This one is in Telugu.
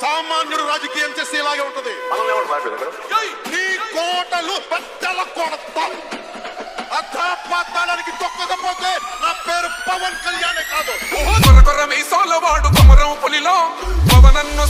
సామాన్యుడు రాజకీయం చేస్తే ఇలాగే ఉంటది. నీ కోటలు పెద్దల కొడత. అధాపాతాళానికి తొక్కకపోతే నా పేరు పవన్ కళ్యాణే కాదు. కొర్ర కొర మీసాల వాడు కొమరం పులిలో. పవనన్ను